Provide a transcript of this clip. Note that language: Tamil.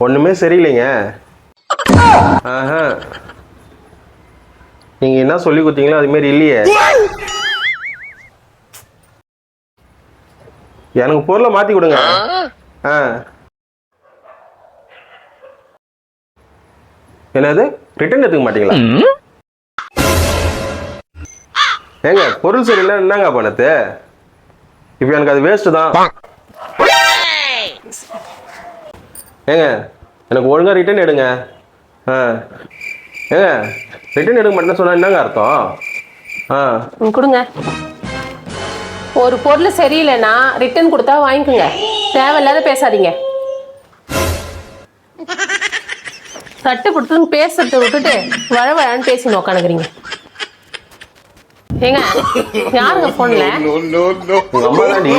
ஒன்றுமே சரியில்லைங்க. ஆஹா. நீங்கள் என்ன சொல்லி கொடுத்தீங்களோ அது மாதிரி இல்லையே. எனக்கு பொருளை மாற்றி கொடுங்க. ஆ? என்னது? ரிட்டர்ன் எடுத்துக்க மாட்டீங்களா? ஏங்க பொருள் சரியில்லை என்னங்க பண்ணது? இப்போ எனக்கு அது வேஸ்ட்டு தான். ஏங்க எனக்கு ஒழுங்கா ரிட்டர்ன் எடுங்க. ஆ. ஏங்க ரிட்டர்ன் எடுக்க மாட்டேன்னு சொன்னா என்னங்க அர்த்தம்? ஆ. ம், கொடுங்க. ஒரு பொருள் சரியில்லைன்னா ரிட்டர்ன் கொடுத்தா வாங்கிக்கோங்க. தேவையில்லாத பேசாதீங்க. தட்டு கொடுத்துன்னு பேசுறத விட்டுட்டு வழ வழன்னு பேசி உக்காந்துக்கிறீங்க. ஏங்க யாருங்க போன்ல உங்க அம்மா தாண்டி